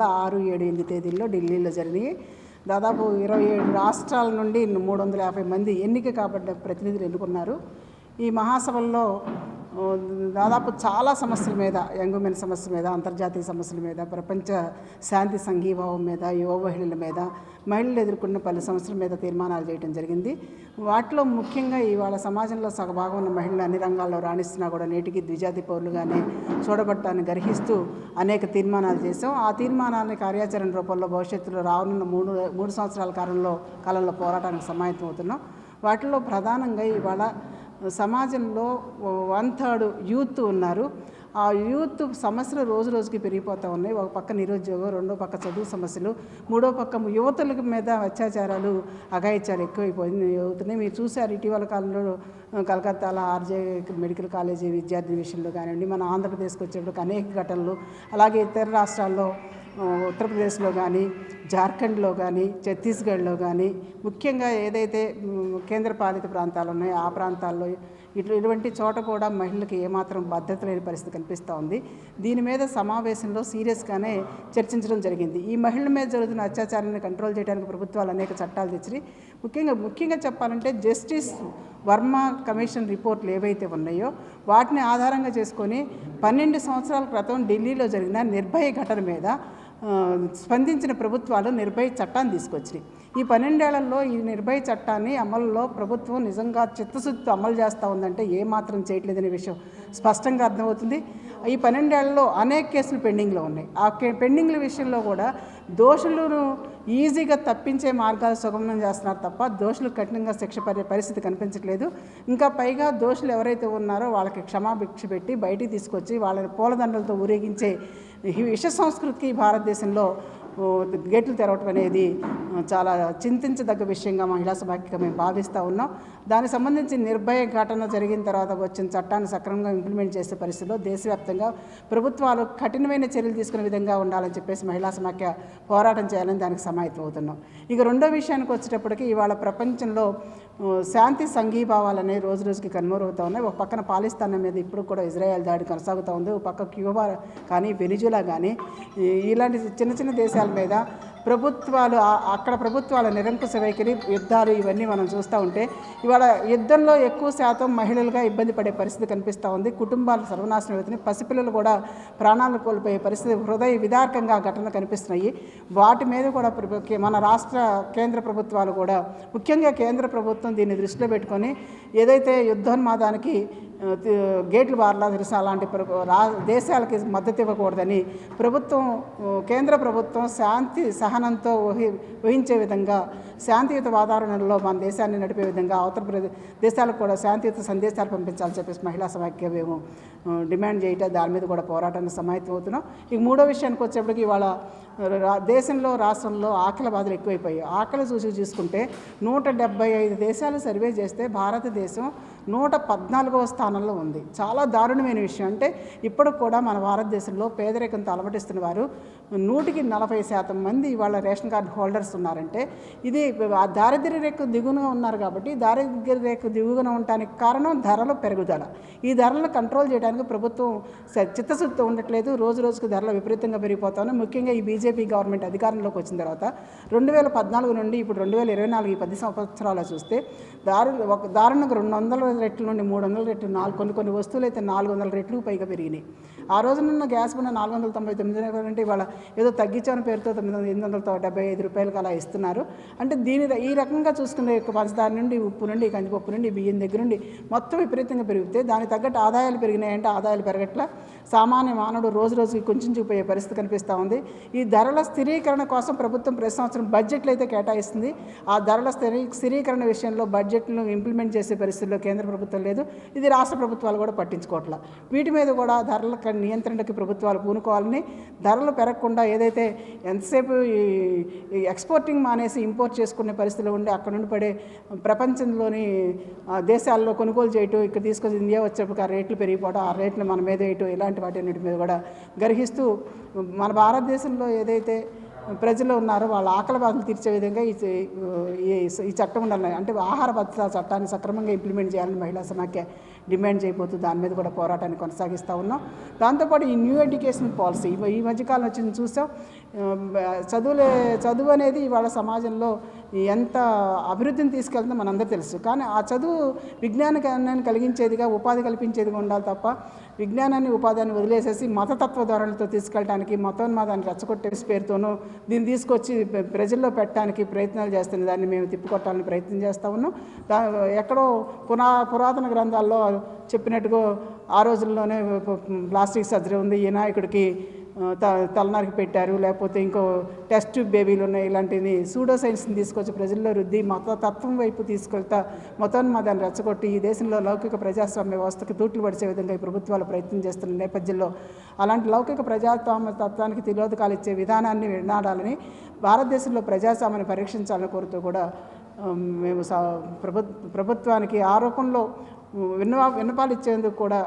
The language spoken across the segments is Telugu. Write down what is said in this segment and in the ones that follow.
వేల ఆరు ఏడు ఎనిమిది తేదీల్లో ఢిల్లీలో జరిగినాయి. దాదాపు ఇరవై ఏడు రాష్ట్రాల నుండి మూడు వందల యాభై మంది ఎన్నిక కాబడ్డ ప్రతినిధులు ఎన్నుకున్నారు. ఈ మహాసభల్లో దాదాపు చాలా సమస్యల మీద యంగ్ ఉమెన్ సమస్య మీద అంతర్జాతీయ సమస్యల మీద ప్రపంచ శాంతి సంఘీభావం మీద యువ మహిళల మీద మహిళలు ఎదుర్కొన్న పలు సమస్యల మీద తీర్మానాలు చేయడం జరిగింది. వాటిలో ముఖ్యంగా ఇవాళ సమాజంలో సగభాగం ఉన్న మహిళలు అన్ని రంగాల్లో రాణిస్తున్నా కూడా నేటికి ద్విజాతి పౌరులుగానే చూడబట్టాన్ని గర్హిస్తూ అనేక తీర్మానాలు చేశాం. ఆ తీర్మానాన్ని కార్యాచరణ రూపంలో భవిష్యత్తులో రానున్న మూడు మూడు సంవత్సరాల కాలంలో కాలంలో పోరాటానికి సమాయత్తమవుతున్నాం. వాటిలో ప్రధానంగా ఇవాళ సమాజంలో వన్ థర్డ్ యూత్ ఉన్నారు. ఆ యూత్ సమస్యలు రోజు రోజుకి పెరిగిపోతూ ఉన్నాయి. ఒక పక్క నిరుద్యోగం రెండో పక్క చదువు సమస్యలు మూడో పక్క యువతుల మీద అత్యాచారాలు అఘాయిత్యాలు ఎక్కువైపోయింది అవుతున్నాయి. మీరు చూశారు ఇటీవల కాలంలో కలకత్తాలో ఆర్జే మెడికల్ కాలేజీ విద్యార్థి విషయంలో కానివ్వండి మన ఆంధ్రప్రదేశ్కి వచ్చేటప్పుడు అనేక ఘటనలు అలాగే ఇతర రాష్ట్రాల్లో ఉత్తరప్రదేశ్లో కానీ జార్ఖండ్లో కానీ ఛత్తీస్గఢ్లో కానీ ముఖ్యంగా ఏదైతే కేంద్రపాలిత ప్రాంతాలు ఉన్నాయో ఆ ప్రాంతాల్లో ఇటు ఇటువంటి చోట కూడా మహిళలకు ఏమాత్రం భద్రత లేని పరిస్థితి కనిపిస్తూ ఉంది. దీని మీద సమావేశంలో సీరియస్గానే చర్చించడం జరిగింది. ఈ మహిళల మీద జరుగుతున్న అత్యాచారాన్ని కంట్రోల్ చేయడానికి ప్రభుత్వాలు అనేక చట్టాలు తెచ్చి ముఖ్యంగా ముఖ్యంగా చెప్పాలంటే జస్టిస్ వర్మ కమిషన్ రిపోర్ట్లు ఏవైతే ఉన్నాయో వాటిని ఆధారంగా చేసుకొని పన్నెండు సంవత్సరాల క్రితం ఢిల్లీలో జరిగిన నిర్భయ ఘటన మీద స్పందించిన ప్రభుత్వాలు నిర్భయ చట్టాన్ని తీసుకొచ్చినాయి ఈ పన్నెండేళ్ళలో ఈ నిర్భయ చట్టాన్ని అమలులో ప్రభుత్వం నిజంగా చిత్తశుద్ధితో అమలు చేస్తూ ఉందంటే ఏమాత్రం చేయట్లేదనే విషయం స్పష్టంగా అర్థమవుతుంది. ఈ పన్నెండేళ్ళలో అనేక కేసులు పెండింగ్లో ఉన్నాయి. ఆ కే- పెండింగ్ల విషయంలో కూడా దోషులను ఈజీగా తప్పించే మార్గాలు సుగమనం చేస్తున్నారు తప్ప దోషులు కఠినంగా శిక్ష పడే పరిస్థితి కనిపించట్లేదు. ఇంకా పైగా దోషులు ఎవరైతే ఉన్నారో వాళ్ళకి క్షమాభిక్ష పెట్టి బయటికి తీసుకొచ్చి వాళ్ళని పూలదండలతో ఊరేగించే విష సంస్కృతికి భారతదేశంలో గేట్లు తెరవటం అనేది చాలా చింతించదగ్గ విషయంగా మహిళా సమాఖ్యగా మేము భావిస్తూ ఉన్నాం. దానికి సంబంధించి నిర్భయ ఘటన జరిగిన తర్వాత వచ్చిన చట్టాన్ని సక్రమంగా ఇంప్లిమెంట్ చేసే పరిస్థితిలో దేశవ్యాప్తంగా ప్రభుత్వాలు కఠినమైన చర్యలు తీసుకునే విధంగా ఉండాలని చెప్పేసి మహిళా సమాఖ్య పోరాటం చేయాలని దానికి సమాయత్తం అవుతున్నాం ఇక రెండో విషయానికి వచ్చేటప్పటికి ఇవాళ ప్రపంచంలో శాంతి సంఘీభావాలు అనేవి రోజు రోజుకి కనుమరుగుతూ ఉన్నాయి. ఒక పక్కన పాలిస్తాన్ మీద ఇప్పుడు కూడా ఇజ్రాయెల్ దాడి కొనసాగుతూ ఉంది. ఒక పక్క క్యూబా కానీ వెనిజులా కానీ ఇలాంటి చిన్న చిన్న దేశాల మీద ప్రభుత్వాలు అక్కడ ప్రభుత్వాల నిరంకుశ వైఖరి యుద్ధాలు ఇవన్నీ మనం చూస్తూ ఉంటే ఇవాళ యుద్ధంలో ఎక్కువ శాతం మహిళలుగా ఇబ్బంది పడే పరిస్థితి కనిపిస్తూ ఉంది. కుటుంబాలు సర్వనాశనం అవుతున్నాయి. పసిపిల్లలు కూడా ప్రాణాలు కోల్పోయే పరిస్థితి హృదయ విదారకంగా ఘటనలు కనిపిస్తున్నాయి. వాటి మీద కూడా మన రాష్ట్ర కేంద్ర ప్రభుత్వాలు కూడా ముఖ్యంగా కేంద్ర ప్రభుత్వం దీన్ని దృష్టిలో పెట్టుకొని ఏదైతే యుద్ధోన్మాదానికి గేట్లు బార్లా తెలుసు అలాంటి ప్ర- రా దేశాలకి మద్దతు ఇవ్వకూడదని ప్రభుత్వం కేంద్ర ప్రభుత్వం శాంతి సహనంతో వహి వహించే విధంగా శాంతియుత వాతావరణంలో మన దేశాన్ని నడిపే విధంగా అవతల ప్రదే- దేశాలకు కూడా శాంతియుత సందేశాలు పంపించాలని చెప్పేసి మహిళా సమాఖ్య మేము డిమాండ్ చేయటం దాని మీద కూడా పోరాటాన్ని సమాయత్తం అవుతున్నాం. ఇక మూడో విషయానికి వచ్చేప్పటికి ఇవాళ రా- దేశంలో రాష్ట్రంలో ఆకలి బాధలు ఎక్కువైపోయాయి. ఆకలి చూసి చూసుకుంటే నూట డెబ్బై ఐదు దేశాలు సర్వే చేస్తే భారతదేశం నూట పద్నాలుగవ స్థానంలో ఉంది. చాలా దారుణమైన విషయం. అంటే ఇప్పుడు కూడా మన భారతదేశంలో పేదరికంతో అలమటిస్తున్న వారు నూటికి నలభై శాతం మంది ఇవాళ రేషన్ కార్డు హోల్డర్స్ ఉన్నారంటే ఇది ఆ దారిద్ర్య రేఖ దిగువన ఉన్నారు కాబట్టి దారిద్ర్య రేఖ దిగువన ఉండటానికి కారణం ధరల పెరుగుదల. ఈ ధరలను కంట్రోల్ చేయడానికి ప్రభుత్వం స- చిత్తశుద్ధితో ఉండట్లేదు. రోజు రోజుకు ధరలు విపరీతంగా పెరిగిపోతాను ముఖ్యంగా ఈ బీజేపీ గవర్నమెంట్ అధికారంలోకి వచ్చిన తర్వాత రెండు వేల పద్నాలుగు నుండి ఇప్పుడు రెండు వేల ఇరవై నాలుగు ఈ పది సంవత్సరాలు చూస్తే దారు ఒక దారుణంగా రెండు వందల రెట్ల నుండి మూడు వందల రెట్లు నాలుగు కొన్ని కొన్ని వస్తువులు అయితే నాలుగు వందల రెట్లు పైగా పెరిగినాయి. ఆ రోజునున్న గ్యాస్ పైన నాలుగు వందల తొంభై తొమ్మిది అంటే ఇవాళ ఏదో తగ్గించాని పేరుతో తొమ్మిది వందల ఎనిమిది వందల డెబ్బై ఐదు రూపాయలకు అలా ఇస్తున్నారు. అంటే దీని ఈ రకంగా చూసుకునే పంచదార నుండి ఉప్పు నుండి కందిపప్పు నుండి బియ్యం దగ్గర నుండి మొత్తం విపరీతంగా పెరిగితే దానికి తగ్గట్టు ఆదాయాలు పెరిగినాయంటే ఆదాయాలు పెరగట్ల. సామాన్య మానవుడు రోజు రోజుకి కుంచుకుపోయే పరిస్థితి కనిపిస్తూ ఉంది. ఈ ధరల స్థిరీకరణ కోసం ప్రభుత్వం ప్రతి సంవత్సరం బడ్జెట్లు అయితే కేటాయిస్తుంది. ఆ ధరల స్థిరీ స్థిరీకరణ విషయంలో బడ్జెట్ను ఇంప్లిమెంట్ చేసే పరిస్థితుల్లో కేంద్ర ప్రభుత్వం లేదు. ఇది రాష్ట్ర ప్రభుత్వాలు కూడా పట్టించుకోవట్ల. వీటి మీద కూడా ధరల నియంత్రణకి ప్రభుత్వాలు పూనుకోవాలని ధరలు పెరగకుండా ఏదైతే ఎంతసేపు ఈ ఎక్స్పోర్టింగ్ మానేసి ఇంపోర్ట్ చేసుకునే పరిస్థితులు ఉండి అక్కడ నుండి పడే ప్రపంచంలోని దేశాల్లో కొనుగోలు చేయటం ఇక్కడ తీసుకొచ్చి ఇండియా వచ్చేప్పుడు ఆ రేట్లు పెరిగిపోవడం ఆ రేట్లు మన మీద వేయటం ఇలాంటి వాటి అన్నిటి మీద కూడా గర్హిస్తూ మన భారతదేశంలో ఏదైతే ప్రజలు ఉన్నారో వాళ్ళ ఆకలి బాధలు తీర్చే విధంగా ఈ ఈ చట్టం ఉండాలి. అంటే ఆహార భద్రత చట్టాన్ని సక్రమంగా ఇంప్లిమెంట్ చేయాలని మహిళా సమాఖ్య డిమాండ్ చేయబోతూ దాని మీద కూడా పోరాటాన్ని కొనసాగిస్తూ ఉన్నాం. దాంతోపాటు ఈ న్యూ ఎడ్యుకేషన్ పాలసీ ఈ మధ్యకాలం వచ్చింది చూసాం. చదువులే చదువు అనేది ఇవాళ సమాజంలో ఎంత అభివృద్ధిని తీసుకెళ్తుందో మనందరూ తెలుసు. కానీ ఆ చదువు విజ్ఞానాన్ని కలిగించేదిగా ఉపాధి కల్పించేదిగా ఉండాలి తప్ప విజ్ఞానాన్ని ఉపాధిని వదిలేసేసి మతతత్వ ధోరణితో తీసుకెళ్ళడానికి మతోన్మాదాన్ని రెచ్చగొట్టే పేరుతోనూ దీన్ని తీసుకొచ్చి ప్రజల్లో పెట్టడానికి ప్రయత్నాలు చేస్తున్న దాన్ని మేము తిప్పికొట్టాలని ప్రయత్నం చేస్తూ ఉన్నాం. దా ఎక్కడో పునా పురాతన గ్రంథాల్లో చెప్పినట్టుగా ఆ రోజుల్లోనే ప్లాస్టిక్ సర్జరీ ఉంది. ఈ నాయకుడికి త తలనారికి పెట్టారు లేకపోతే ఇంకో టెస్ట్ ట్యూబ్ బేబీలు ఉన్నాయి ఇలాంటివి సూడో సైన్స్ని తీసుకొచ్చి ప్రజల్లో రుద్ది మత తత్వం వైపు తీసుకెళ్తా మతోన్మాదాన్ని రెచ్చగొట్టి ఈ దేశంలో లౌకిక ప్రజాస్వామ్య వ్యవస్థకు తూట్లు పడిచే విధంగా ఈ ప్రభుత్వాలు ప్రయత్నం చేస్తున్న నేపథ్యంలో అలాంటి లౌకిక ప్రజాస్వామ్య తత్వానికి తిరోధకాలు ఇచ్చే విధానాన్ని వినాడాలని భారతదేశంలో ప్రజాస్వామ్యాన్ని పరీక్షించాలని కోరుతూ కూడా మేము సా ప్రభు ప్రభుత్వానికి ఆరోపణలో విన్నవా విన్నపాలు ఇచ్చేందుకు కూడా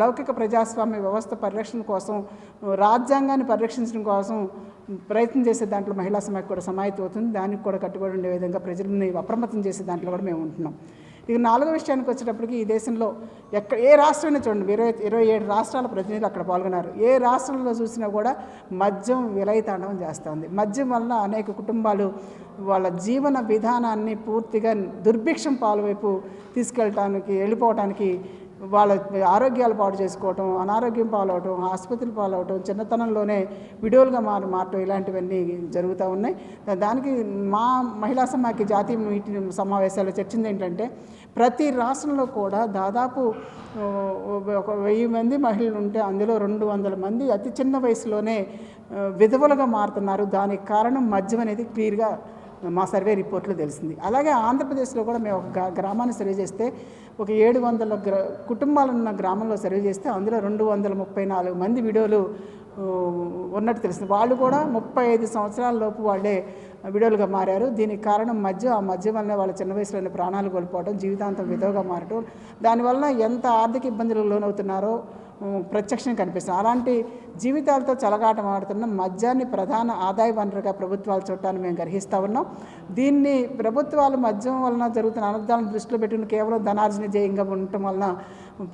లౌకిక ప్రజాస్వామ్య వ్యవస్థ పరిరక్షణ కోసం రాజ్యాంగాన్ని పరిరక్షించడం కోసం ప్రయత్నం చేసే దాంట్లో మహిళా సమాఖ్య కూడా సమాయత్తం అవుతుంది దానికి కూడా కట్టుబడి ఉండే విధంగా ప్రజల్ని అప్రమత్తం చేసే దాంట్లో కూడా మేము ఉంటున్నాం. ఇక నాలుగో విషయానికి వచ్చేటప్పటికి ఈ దేశంలో ఎక్కడ ఏ రాష్ట్రమైనా చూడండి ఇరవై ఇరవై ఏడు రాష్ట్రాల ప్రతినిధులు అక్కడ పాల్గొన్నారు. ఏ రాష్ట్రంలో చూసినా కూడా మద్యం విలయతాండవం చేస్తుంది. మద్యం వల్ల అనేక కుటుంబాలు వాళ్ళ జీవన విధానాన్ని పూర్తిగా దుర్భిక్షం పాలువైపు తీసుకెళ్ళటానికి వెళ్ళిపోవటానికి వాళ్ళ ఆరోగ్యాలు పాడు చేసుకోవటం అనారోగ్యం పాలవటం ఆసుపత్రి పాలవటం చిన్నతనంలోనే విడోలుగా మారు మారటం ఇలాంటివన్నీ జరుగుతూ ఉన్నాయి. దానికి మా మహిళా సమాఖ్య జాతీయ మీటింగ్ సమావేశాల్లో చర్చింది ఏంటంటే ప్రతి రాష్ట్రంలో కూడా దాదాపు ఒక వెయ్యి మంది మహిళలు ఉంటే అందులో రెండు వందల మంది అతి చిన్న వయసులోనే విధవులుగా విధవలుగా మారుతున్నారు. దానికి కారణం మద్యం అనేది క్లియర్గా మా సర్వే రిపోర్ట్లో తెలిసింది. అలాగే ఆంధ్రప్రదేశ్లో కూడా మేము ఒక గ్రా- గ్రామాన్ని సర్వే చేస్తే ఒక ఏడు వందల గ్ర కుటుంబాలు ఉన్న గ్రామంలో సర్వే చేస్తే అందులో రెండు వందల ముప్పై నాలుగు మంది విడోలు ఉన్నట్టు తెలిసింది వాళ్ళు కూడా ముప్పై ఐదు సంవత్సరాల లోపు వాళ్ళే విడోలుగా మారారు. దీనికి కారణం మధ్య ఆ మధ్య వల్ల వాళ్ళ చిన్న వయసులోనే ప్రాణాలు కోల్పోవడం జీవితాంతం విధవగా మారటం. దానివల్ల ఎంత ఆర్థిక ఇబ్బందులకు లోనవుతున్నారో ప్రత్యక్షంగా కనిపిస్తుంది. అలాంటి జీవితాలతో చలగాటం ఆడుతున్న మద్యాన్ని ప్రధాన ఆదాయ వనరుగా ప్రభుత్వాలు చూడటాన్ని మేము గ్రహిస్తూ ఉన్నాం. దీన్ని ప్రభుత్వాలు మద్యం వలన జరుగుతున్న అనర్థాలను దృష్టిలో పెట్టుకుని కేవలం ధనార్జన జయంగా ఉండటం వలన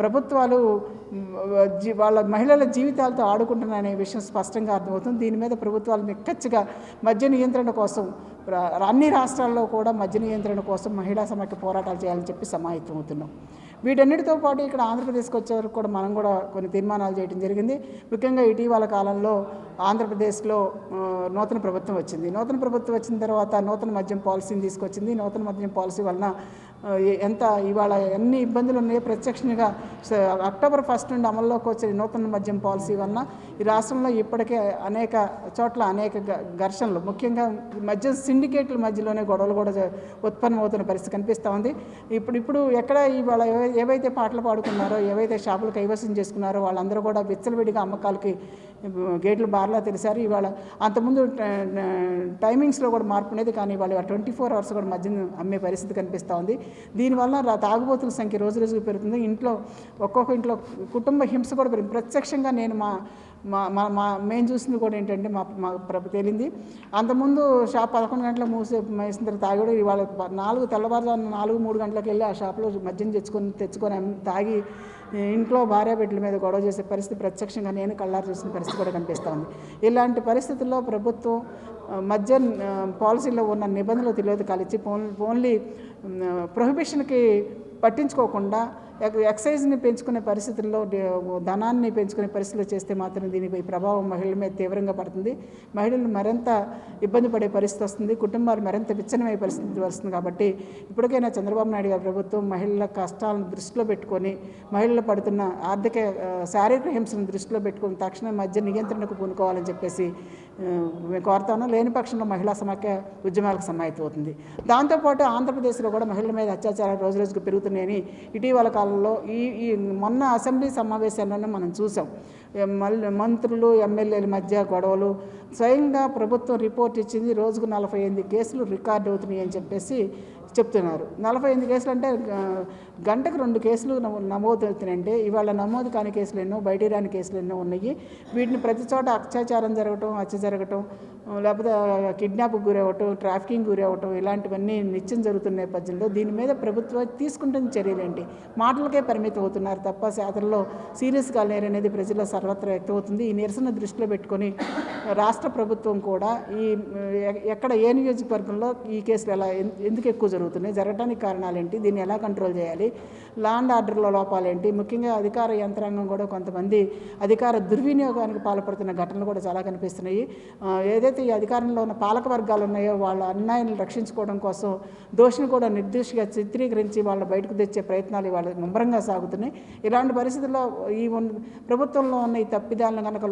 ప్రభుత్వాలు వాళ్ళ మహిళల జీవితాలతో ఆడుకుంటున్నారనే విషయం స్పష్టంగా అర్థమవుతుంది. దీని మీద ప్రభుత్వాలు నిక్కచ్చిగా మద్య నియంత్రణ కోసం అన్ని రాష్ట్రాల్లో కూడా మద్య నియంత్రణ కోసం మహిళా సమైక్య పోరాటాలు చేయాలని చెప్పి సమాహితం అవుతున్నాం వీటన్నిటితో పాటు ఇక్కడ ఆంధ్రప్రదేశ్కి వచ్చే వరకు కూడా మనం కూడా కొన్ని తీర్మానాలు చేయడం జరిగింది. ముఖ్యంగా ఇటీవల కాలంలో ఆంధ్రప్రదేశ్లో నూతన ప్రభుత్వం వచ్చింది. నూతన ప్రభుత్వం వచ్చిన తర్వాత నూతన మద్యం పాలసీని తీసుకొచ్చింది. నూతన మద్యం పాలసీ వలన ఎంత ఇవాళ ఎన్ని ఇబ్బందులు ఉన్నాయో ప్రత్యక్షంగా అక్టోబర్ ఫస్ట్ నుండి అమల్లోకి వచ్చే నూతన మద్యం పాలసీ వలన ఈ రాష్ట్రంలో ఇప్పటికే అనేక చోట్ల అనేక ఘర్షణలు. ముఖ్యంగా మద్యం సిండికేట్ల మధ్యలోనే గొడవలు కూడా ఉత్పన్నమవుతున్న పరిస్థితి కనిపిస్తూ ఉంది. ఇప్పుడు ఇప్పుడు ఎక్కడ ఇవాళ ఏవైతే పాటలు పాడుకున్నారో ఏవైతే షాపులు కైవసం చేసుకున్నారో వాళ్ళందరూ కూడా విచ్చలవిడిగా అమ్మకాలకి గేట్లు బార్లా తెలిసారు. ఇవాళ అంతకుముందు టైమింగ్స్లో కూడా మార్పు ఉండేది. కానీ ఇవాళ ట్వంటీ ఫోర్ అవర్స్ కూడా మధ్యన అమ్మే పరిస్థితి కనిపిస్తూ ఉంది. దీనివల్ల తాగుబోతుల సంఖ్య రోజు రోజుకు పెరుగుతుంది. ఇంట్లో ఒక్కొక్క ఇంట్లో కుటుంబ హింస కూడా పెరిగింది. ప్రత్యక్షంగా నేను మా మా మా మా మేము చూసింది కూడా ఏంటంటే మా మా తేలింది. అంతకుముందు షాప్ పదకొండు గంటలకు మూసే వేసిన తర్వాత తాగాడు ఇవాళ నాలుగు తెల్లవారుజామున నాలుగు మూడు గంటలకు వెళ్ళి ఆ షాప్లో మద్యం తెచ్చుకొని తెచ్చుకొని తాగి ఇంట్లో భార్య బిడ్డల మీద గొడవ చేసే పరిస్థితి ప్రత్యక్షంగా నేను కళ్ళారు చూసిన పరిస్థితి కూడా కనిపిస్తుంది ఇలాంటి పరిస్థితుల్లో ప్రభుత్వం మధ్య పాలసీలో ఉన్న నిబంధనలు తెలియదు కలిసి ఓన్లీ ప్రొహిబిషన్కి పట్టించుకోకుండా ఎక్సైజ్ని పెంచుకునే పరిస్థితుల్లో ధనాన్ని పెంచుకునే పరిస్థితుల్లో చేస్తే మాత్రం దీనిపై ప్రభావం మహిళల మీద తీవ్రంగా పడుతుంది. మహిళలు మరింత ఇబ్బంది పడే పరిస్థితి వస్తుంది. కుటుంబాలు మరింత విచ్ఛిన్నమయ్యే పరిస్థితి వస్తుంది కాబట్టి ఇప్పటికైనా చంద్రబాబు నాయుడు గారి ప్రభుత్వం మహిళల కష్టాలను దృష్టిలో పెట్టుకొని మహిళలు పడుతున్న ఆర్థిక శారీరక హింసను దృష్టిలో పెట్టుకొని తక్షణ మధ్య నియంత్రణకు పూనుకోవాలని చెప్పేసి కోరుతాను. లేని పక్షంలో మహిళా సమాఖ్య ఉద్యమాలకు సమాయత్తం అవుతుంది. దాంతోపాటు ఆంధ్రప్రదేశ్లో కూడా మహిళల మీద అత్యాచారాలు రోజు రోజుకు పెరుగుతున్నాయని ఇటీవల కాలంలో ఈ ఈ మొన్న అసెంబ్లీ సమావేశాల్లోనే మనం చూసాం. మంత్రులు ఎమ్మెల్యేల మధ్య గొడవలు స్వయంగా ప్రభుత్వం రిపోర్ట్ ఇచ్చింది రోజుకు నలభై ఎనిమిది కేసులు రికార్డు అవుతున్నాయి అని చెప్పేసి చెప్తున్నారు. నలభై ఎనిమిది కేసులు అంటే గంటకు రెండు కేసులు నమో- నమోదు అవుతున్నాయంటే ఇవాళ నమోదు కాని కేసులు ఎన్నో బయటికి రాని కేసులు ఎన్నో ఉన్నాయి. వీటిని ప్రతి చోట అత్యాచారం జరగటం హత్య జరగటం లేకపోతే కిడ్నాప్కి గురవటం ట్రాఫికింగ్ గురవటం ఇలాంటివన్నీ నిత్యం జరుగుతున్న నేపథ్యంలో దీని మీద ప్రభుత్వం తీసుకుంటున్న చర్యలేంటి మాటలకే పరిమితం అవుతున్నారు తప్ప శాతంలో సీరియస్గా లేరు అనేది ప్రజల్లో సర్వత్రా వ్యక్తమవుతుంది. ఈ నిరసన దృష్టిలో పెట్టుకొని రాష్ట్ర ప్రభుత్వం కూడా ఈ ఎక్కడ ఏ నియోజకవర్గంలో ఈ కేసులు ఎలా ఎందుకు ఎక్కువ జరుగుతుంది జరుగుతున్నాయి. జరగడానికి కారణాలు ఏంటి దీన్ని ఎలా కంట్రోల్ చేయాలి? ల్యాండ్ ఆర్డర్లో లోపాలేంటి? ముఖ్యంగా అధికార యంత్రాంగం కూడా కొంతమంది అధికార దుర్వినియోగానికి పాల్పడుతున్న ఘటనలు కూడా చాలా కనిపిస్తున్నాయి. ఏదైతే ఈ అధికారంలో ఉన్న పాలక వర్గాలు ఉన్నాయో వాళ్ళ అన్యాయాన్ని రక్షించుకోవడం కోసం దోషిని కూడా నిర్దిష్టగా చిత్రీకరించి వాళ్ళ బయటకు తెచ్చే ప్రయత్నాలు ఇవాళ ముమ్మరంగా సాగుతున్నాయి. ఇలాంటి పరిస్థితుల్లో ఈ ప్రభుత్వంలో ఉన్న ఈ తప్పిదాలను కనుక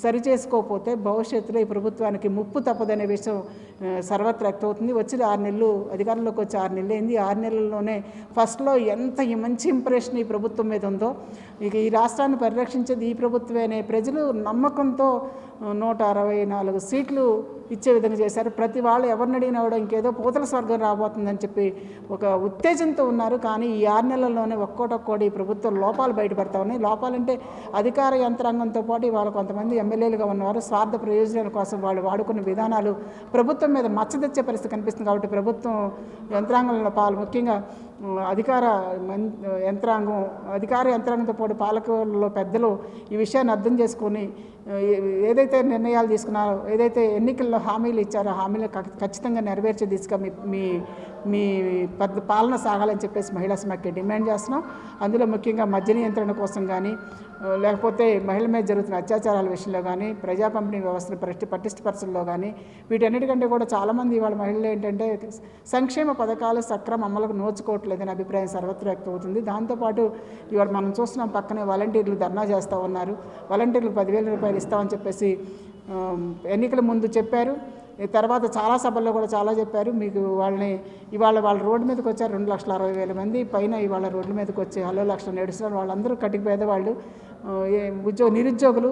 సరి చేసుకోకపోతే భవిష్యత్తులో ఈ ప్రభుత్వానికి ముప్పు తప్పదనే విషయం ఆ, సర్వత్రా వ్యక్తమవుతుంది. వచ్చి ఆరు నెలలు అధికారంలోకి వచ్చి ఆరు నెలలు అయింది. ఆరు నెలల్లోనే ఫస్ట్లో ఎంత ఈ మంచి ఇంప్రెషన్ ఈ ప్రభుత్వం మీద ఉందో ఇక ఈ రాష్ట్రాన్ని పరిరక్షించేది ఈ ప్రభుత్వమే అనే ప్రజలు నమ్మకంతో నూట అరవై నాలుగు సీట్లు ఇచ్చే విధంగా చేశారు. ప్రతి వాళ్ళు ఎవరిని అడిగినా కూడా ఇంకేదో పూతల స్వర్గం రాబోతుందని చెప్పి ఒక ఉత్తేజంతో ఉన్నారు. కానీ ఈ ఆరు నెలల్లోనే ఒక్కోటొక్కోటి ప్రభుత్వం లోపాలు బయటపడతా ఉన్నాయి. లోపాలంటే అధికార యంత్రాంగంతో పాటు వాళ్ళు కొంతమంది ఎమ్మెల్యేలుగా ఉన్నవారు స్వార్థ ప్రయోజనాల కోసం వాళ్ళు వాడుకున్న విధానాలు ప్రభుత్వం మీద మచ్చ తెచ్చే పరిస్థితి కనిపిస్తుంది కాబట్టి ప్రభుత్వం యంత్రాంగంలో పాలు ముఖ్యంగా అధికార యంత్రాంగం అధికార యంత్రాంగంతో మూడు పాలకుల్లో పెద్దలు ఈ విషయాన్ని అర్థం చేసుకొని ఏదైతే నిర్ణయాలు తీసుకున్నారో ఏదైతే ఎన్నికల్లో హామీలు ఇచ్చారో హామీలు ఖచ్చితంగా నెరవేర్చే దిశగా మీ మీ మీ పాలన సాగాలని చెప్పేసి మహిళా సమాఖ్య డిమాండ్ చేస్తున్నాం. అందులో ముఖ్యంగా మద్య నియంత్రణ కోసం కానీ లేకపోతే మహిళల మీద జరుగుతున్న అత్యాచారాల విషయంలో కానీ ప్రజా పంపిణీ వ్యవస్థను పటిష్ట పటిష్టపరచడంలో కానీ వీటన్నిటికంటే కూడా చాలామంది ఇవాళ మహిళలు ఏంటంటే సంక్షేమ పథకాలు సక్రమ అమలకు నోచుకోవట్లేదని అభిప్రాయం సర్వత్ర వ్యక్తమవుతుంది. దాంతోపాటు ఇవాళ మనం చూస్తున్నాం పక్కనే వాలంటీర్లు ధర్నా చేస్తూ ఉన్నారు. వాలంటీర్లు పదివేల రూపాయలు ఇస్తామని చెప్పేసి ఎన్నికల ముందు చెప్పారు. తర్వాత చాలా సభల్లో కూడా చాలా చెప్పారు. మీకు వాళ్ళని ఇవాళ వాళ్ళ రోడ్డు మీదకి వచ్చారు. రెండు లక్షల అరవై వేల మంది పైన ఇవాళ రోడ్ల మీదకి వచ్చి హలో లక్షలు నడుస్తున్నారు వాళ్ళందరూ కటికి పేదవాళ్ళు ఏ ఉద్యోగ నిరుద్యోగులు.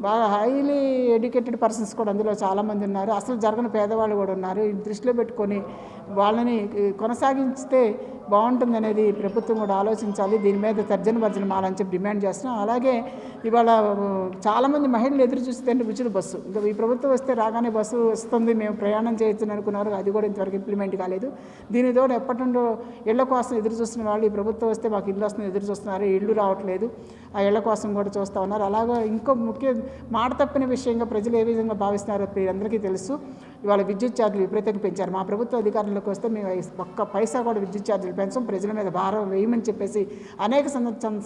బాగా హైలీ ఎడ్యుకేటెడ్ పర్సన్స్ కూడా అందులో చాలామంది ఉన్నారు. అసలు జరగని పేదవాళ్ళు కూడా ఉన్నారు. దృష్టిలో పెట్టుకొని వాళ్ళని కొనసాగిస్తే బాగుంటుంది అనేది ప్రభుత్వం కూడా ఆలోచించాలి. దీని మీద తర్జన భర్జన మాలని చెప్పి డిమాండ్ చేస్తున్నాం. అలాగే ఇవాళ చాలామంది మహిళలు ఎదురు చూస్తే ఉచిత బస్సు. ఇంకా ఈ ప్రభుత్వం వస్తే రాగానే బస్సు వస్తుంది. మేము ప్రయాణం చేయొచ్చు అనుకున్నారు అది కూడా ఇంతవరకు ఇంప్లిమెంట్ కాలేదు. దీని తోడు ఎప్పటి నుండో ఇళ్ళ కోసం ఎదురు చూస్తున్న వాళ్ళు ఈ ప్రభుత్వం వస్తే మాకు ఇల్లు వస్తుంది ఎదురు చూస్తున్నారు. ఇల్లు రావట్లేదు. ఆ ఇళ్ళ కోసం కూడా చూస్తూ ఉన్నారు. అలాగే ఇంకో ముఖ్య మాట తప్పిన విషయంగా ప్రజలు ఏ విధంగా భావిస్తున్నారో అందరికీ తెలుసు. ఇవాళ విద్యుత్ ఛార్జీలు విపరీతంగా పెంచారు. మా ప్రభుత్వ అధికారంలోకి వస్తే మేము ఒక్క పైసా కూడా విద్యుత్ ఛార్జీలు పెంచాం ప్రజల మీద భారం వేయమని చెప్పేసి అనేక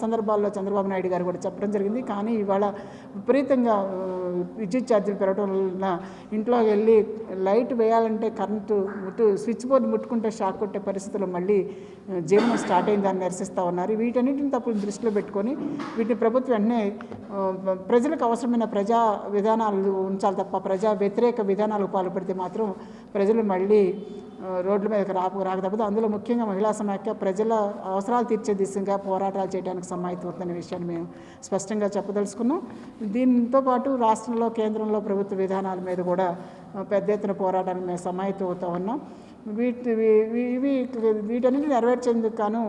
సందర్భాల్లో చంద్రబాబు నాయుడు గారు కూడా చెప్పడం జరిగింది. కానీ ఇవాళ విపరీతంగా విద్యుత్ ఛార్జీలు పెరగడం వలన ఇంట్లోకి వెళ్ళి లైట్ వేయాలంటే కరెంటు ముట్టు స్విచ్ బోర్డు ముట్టుకుంటే షాక్ కొట్టే పరిస్థితులు మళ్ళీ జీవనం స్టార్ట్ అయిందని నిరసిస్తూ ఉన్నారు. వీటన్నిటిని తప్పులు దృష్టిలో పెట్టుకొని వీటిని ప్రభుత్వం వెంటనే ప్రజలకు అవసరమైన ప్రజా విధానాలు ఉంచాలి తప్ప ప్రజా వ్యతిరేక విధానాలకు పాల్పడితే మాత్రం ప్రజలు మళ్ళీ రోడ్ల మీదకి రాపు రాక తప్పదు అందులో ముఖ్యంగా మహిళా సమాఖ్య ప్రజల అవసరాలు తీర్చే దిశగా పోరాటాలు చేయడానికి సమాయత్తమవుతుందనే విషయాన్ని మేము స్పష్టంగా చెప్పదలుచుకున్నాం. దీంతో పాటు రాష్ట్రంలో కేంద్రంలో ప్రభుత్వ విధానాల మీద కూడా పెద్ద ఎత్తున పోరాటానికి మేము సమాయత్తం అవుతా ఉన్నాం. వీటి ఇవి వీటన్నిటిని నెరవేర్చేందుకు గాను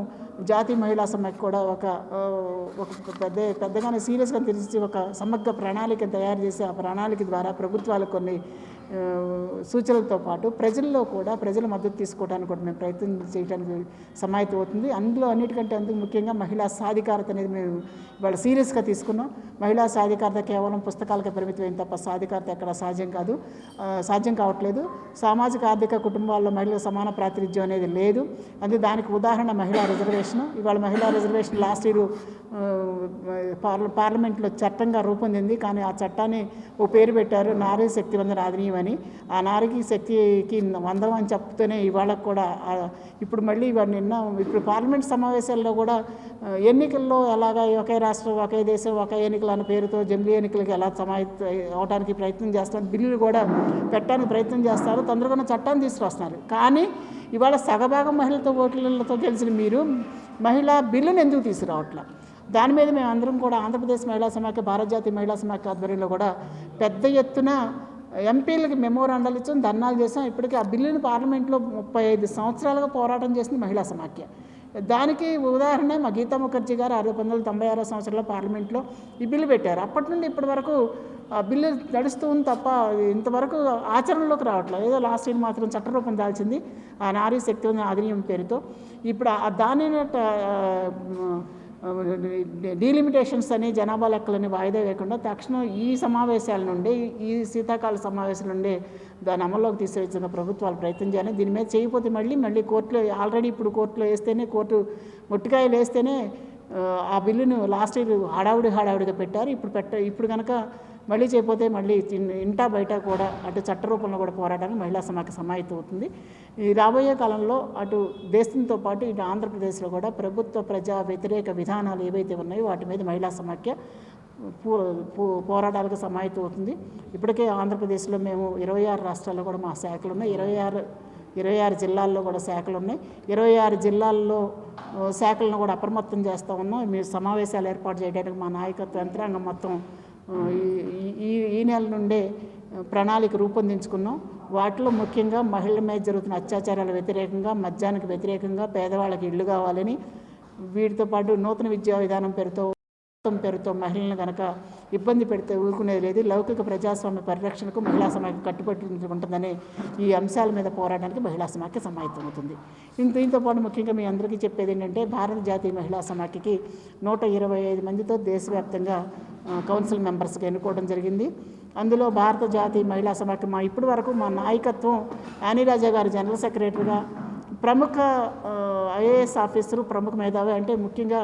జాతీయ మహిళా సమాఖ్య కూడా ఒక ఒక పెద్ద పెద్దగానే సీరియస్గా తెలిసి ఒక సమగ్ర ప్రణాళిక తయారు చేసి ఆ ప్రణాళిక ద్వారా ప్రభుత్వాలు కొన్ని సూచనలతో పాటు ప్రజల్లో కూడా ప్రజల మద్దతు తీసుకోవడానికి కూడా మేము ప్రయత్నం చేయడానికి సమాయత్తం అవుతుంది. అందులో అన్నిటికంటే అందుకు ముఖ్యంగా మహిళా సాధికారత అనేది మేము ఇవాళ సీరియస్గా తీసుకున్నాం. మహిళా సాధికారత కేవలం పుస్తకాలకే పరిమితమైన తప్ప సాధికారత ఎక్కడ సాధ్యం కాదు. సాధ్యం కావట్లేదు. సామాజిక ఆర్థిక కుటుంబాల్లో మహిళల సమాన ప్రాతినిధ్యం అనేది లేదు. అందుకే దానికి ఉదాహరణ మహిళా రిజర్వేషన్. ఇవాళ మహిళా రిజర్వేషన్ లాస్ట్ ఇయర్ పార్ల పార్లమెంట్లో చట్టంగా రూపొందింది. కానీ ఆ చట్టాన్ని ఓ పేరు పెట్టారు నారీ శక్తివంతన ఆధునీయం అని ఆ నారీకి శక్తికి వందం అని చెప్తూనే ఇవాళ కూడా ఇప్పుడు మళ్ళీ ఇవాళ నిన్న ఇప్పుడు పార్లమెంట్ సమావేశాల్లో కూడా ఎన్నికల్లో ఎలాగ ఒకే రాష్ట్రం ఒకే దేశం ఒకే ఎన్నికలు అన్న పేరుతో జమిలీ ఎన్నికలకి ఎలా సమాయ అవడానికి ప్రయత్నం చేస్తారు బిల్లులు కూడా పెట్టడానికి ప్రయత్నం చేస్తారు తొందరగా చట్టాన్ని తీసుకొస్తున్నారు కానీ ఇవాళ సగభాగం మహిళలతో ఓట్లతో గెలిచిన మీరు మహిళా బిల్లును ఎందుకు తీసుకురావట్లా? దాని మీద మేము అందరం కూడా ఆంధ్రప్రదేశ్ మహిళా సమాఖ్య భారత జాతీయ మహిళా సమాఖ్య ఆధ్వర్యంలో కూడా పెద్ద ఎత్తున ఎంపీలకి మెమోరాండాలు ఇచ్చాం ధర్నాలు చేసాం ఇప్పటికీ ఆ బిల్లుని పార్లమెంట్లో ముప్పై ఐదు సంవత్సరాలుగా పోరాటం చేసింది మహిళా సమాఖ్య. దానికి ఉదాహరణ మా గీతా ముఖర్జీ గారు అరవై వందల తొంభై ఆరో సంవత్సరంలో పార్లమెంట్లో ఈ బిల్లు పెట్టారు. అప్పటి నుండి ఇప్పటి వరకు ఆ బిల్లు నడుస్తూ ఉంది తప్ప ఇంతవరకు ఆచరణలోకి రావట్లేదు. ఏదో లాస్ట్ ఇయర్ మాత్రం చట్టరూపం దాల్చింది ఆ నారీ శక్తి అధినియం పేరుతో. ఇప్పుడు ఆ దానిని డీలిమిటేషన్స్ అని జనాభా లెక్కలని వాయిదా వేయకుండా తక్షణం ఈ సమావేశాల నుండి ఈ శీతాకాల సమావేశాల నుండి దాని అమల్లోకి తీసుకొచ్చిన ప్రభుత్వాలు ప్రయత్నం చేయాలి. దీని మీద చేయకపోతే మళ్ళీ మళ్ళీ కోర్టులో ఆల్రెడీ ఇప్పుడు కోర్టులో వేస్తేనే కోర్టు మొట్టికాయలు వేస్తేనే ఆ, ఆ బిల్లును లాస్ట్ ఇయర్ హడావుడి హడావుడిగా పెట్టారు. ఇప్పుడు పెట్ట ఇప్పుడు కనుక మళ్ళీ చేయకపోతే మళ్ళీ ఇంటా బయట కూడా అటు చట్ట రూపంలో కూడా పోరాటానికి మహిళా సమాఖ్య సమాయత్తం అవుతుంది. ఈ రాబోయే కాలంలో అటు దేశంతో పాటు ఇటు ఆంధ్రప్రదేశ్లో కూడా ప్రభుత్వ ప్రజా వ్యతిరేక విధానాలు ఏవైతే ఉన్నాయో వాటి మీద మహిళా సమాఖ్య పో పో- పోరాటాలకు సమాయత్తం అవుతుంది. ఇప్పటికే ఆంధ్రప్రదేశ్లో మేము ఇరవై ఆరు రాష్ట్రాల్లో కూడా మా శాఖలు ఉన్నాయి. ఇరవై ఆరు ఇరవై ఆరు జిల్లాల్లో కూడా శాఖలు ఉన్నాయి. ఇరవై ఆరు జిల్లాల్లో శాఖలను కూడా అప్రమత్తం చేస్తూ ఉన్నాం. మీ సమావేశాలు ఏర్పాటు చేయడానికి మా నాయకత్వ యంత్రాంగం మొత్తం ఈ- ఈ- ఈ నెల నుండే ప్రణాళిక రూపొందించుకున్నాం వాటిలో ముఖ్యంగా మహిళల మీద జరుగుతున్న అత్యాచారాల వ్యతిరేకంగా మద్యానికి వ్యతిరేకంగా పేదవాళ్ళకి ఇళ్ళు కావాలని వీటితో పాటు నూతన విద్యా విధానం పేరుతో పేరుతో మహిళలను కనుక ఇబ్బంది పెడితే ఊరుకునేది లేదు. లౌకిక ప్రజాస్వామ్య పరిరక్షణకు మహిళా సమాఖ్య కట్టుబడి ఉంటుందని ఈ అంశాల మీద పోరాటానికి మహిళా సమాఖ్య సమాయత్తమవుతుంది ఇంత దీంతో పాటు ముఖ్యంగా మీ అందరికీ చెప్పేది ఏంటంటే భారత జాతీయ మహిళా సమాఖ్యకి నూట ఇరవై ఐదు మందితో దేశవ్యాప్తంగా కౌన్సిల్ మెంబర్స్గా ఎన్నుకోవడం జరిగింది. అందులో భారత జాతీయ మహిళా సమాఖ్య మా ఇప్పటి వరకు మా నాయకత్వం యానీరాజా గారు జనరల్ సెక్రటరీగా ప్రముఖ ఐఏఎస్ ఆఫీసరు ప్రముఖ మేధావి అంటే ముఖ్యంగా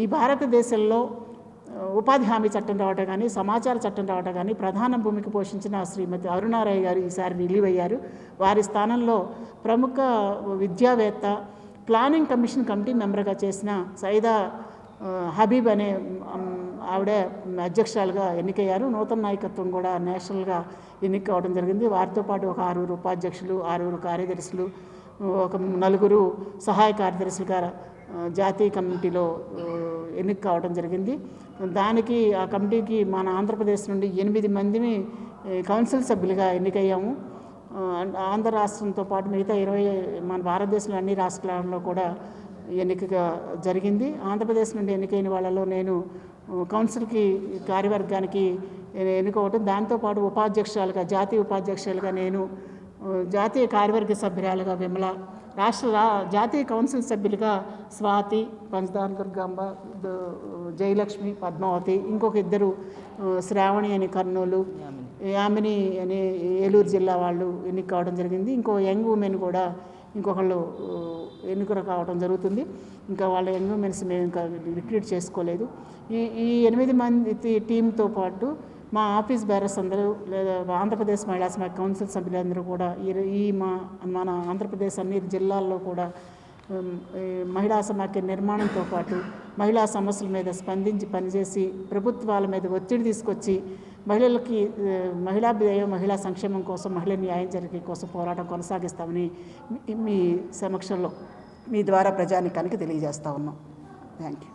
ఈ భారతదేశంలో ఉపాధి హామీ చట్టం రావటం కానీ సమాచార చట్టం రావటం కానీ ప్రధాన భూమిక పోషించిన శ్రీమతి అరుణారాయ్ గారు ఈసారి రిలీవ్ అయ్యారు. వారి స్థానంలో ప్రముఖ విద్యావేత్త ప్లానింగ్ కమిషన్ కమిటీ మెంబర్గా చేసిన సైదా హబీబ్ అనే ఆవిడ అధ్యక్షురాలుగా ఎన్నికయ్యారు. నూతన నాయకత్వం కూడా నేషనల్గా ఎన్నిక కావడం జరిగింది. వారితో పాటు ఒక ఆరుగురు ఉపాధ్యక్షులు ఆరుగురు కార్యదర్శులు ఒక నలుగురు సహాయ కార్యదర్శులుగా గారు జాతీయ కమిటీలో ఎన్నిక కావడం జరిగింది. దానికి ఆ కమిటీకి మన ఆంధ్రప్రదేశ్ నుండి ఎనిమిది మందిని కౌన్సిల్ సభ్యులుగా ఎన్నికయ్యాము. ఆంధ్ర రాష్ట్రంతో పాటు మిగతా ఇరవై మన భారతదేశంలో అన్ని రాష్ట్రాల్లో కూడా ఎన్నికగా జరిగింది. ఆంధ్రప్రదేశ్ నుండి ఎన్నికైన వాళ్ళలో నేను కౌన్సిల్కి కార్యవర్గానికి ఎన్నుకోవటం దాంతోపాటు ఉపాధ్యక్షురాలుగా జాతీయ ఉపాధ్యక్షులుగా నేను జాతీయ కార్యవర్గ సభ్యురాలుగా విమల రాష్ట్ర జాతీయ కౌన్సిల్ సభ్యులుగా స్వాతి పంచదార దుర్గాంబ జయలక్ష్మి పద్మావతి ఇంకొక ఇద్దరు శ్రావణి అని కర్నూలు యామిని. అని ఏలూరు జిల్లా వాళ్ళు ఎన్నిక కావడం జరిగింది. ఇంకో యంగ్ ఉమెన్ కూడా ఇంకొకళ్ళు ఆ, ఎన్నిక కావడం జరుగుతుంది. ఇంకా వాళ్ళ యంగ్ ఉమెన్స్ మేము ఇంకా రిక్రూట్ చేసుకోలేదు. ఈ ఈ ఎనిమిది మంది టీంతో పాటు మా ఆఫీస్ బ్యారర్స్ అందరూ లేదా ఆంధ్రప్రదేశ్ మహిళా సమాఖ్య కౌన్సిల్ సభ్యులందరూ కూడా ఈ ఈ మా మన ఆంధ్రప్రదేశ్ అన్ని జిల్లాల్లో కూడా మహిళా సమాఖ్య నిర్మాణంతో పాటు మహిళా సమస్యల మీద స్పందించి పనిచేసి ప్రభుత్వాల మీద ఒత్తిడి తీసుకొచ్చి మహిళలకి మహిళా మహిళాభ్యుదయం మహిళా సంక్షేమం కోసం మహిళ న్యాయం జరిగే కోసం పోరాటం కొనసాగిస్తామని మీ సమక్షంలో మీ ద్వారా ప్రజానికానికి తెలియజేస్తా ఉన్నాం. Thank you